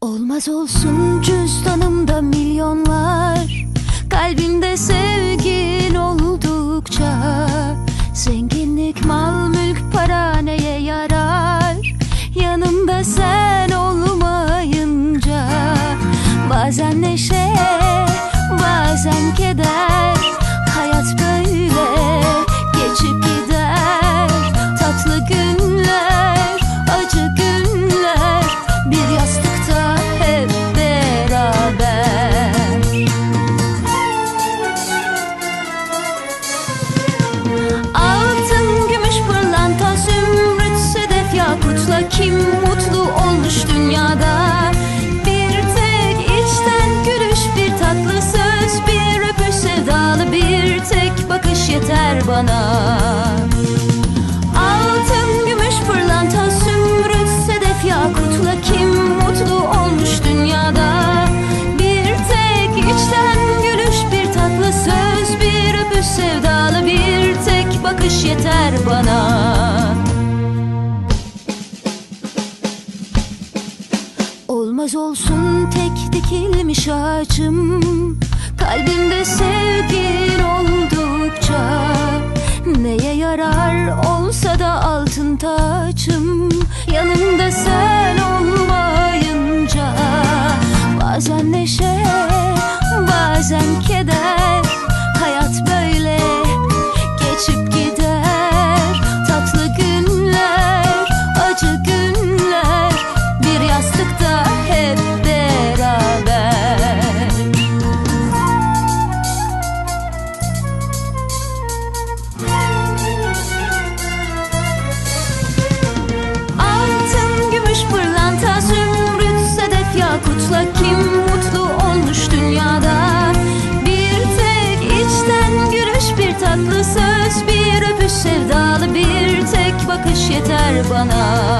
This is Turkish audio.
Olmaz olsun cüzdanımda milyonlar. Kalbim Kim mutlu olmuş dünyada? Bir tek içten gülüş bir tatlı söz Bir öpüş sevdalı bir tek bakış yeter bana. Yaz olsun tek dikilmiş ağacım. Kalbimde sevgin oldukça Neye yarar olsa da altın tacım Yanımda sen olmayınca Bazen neşe, bazen keyif. bana.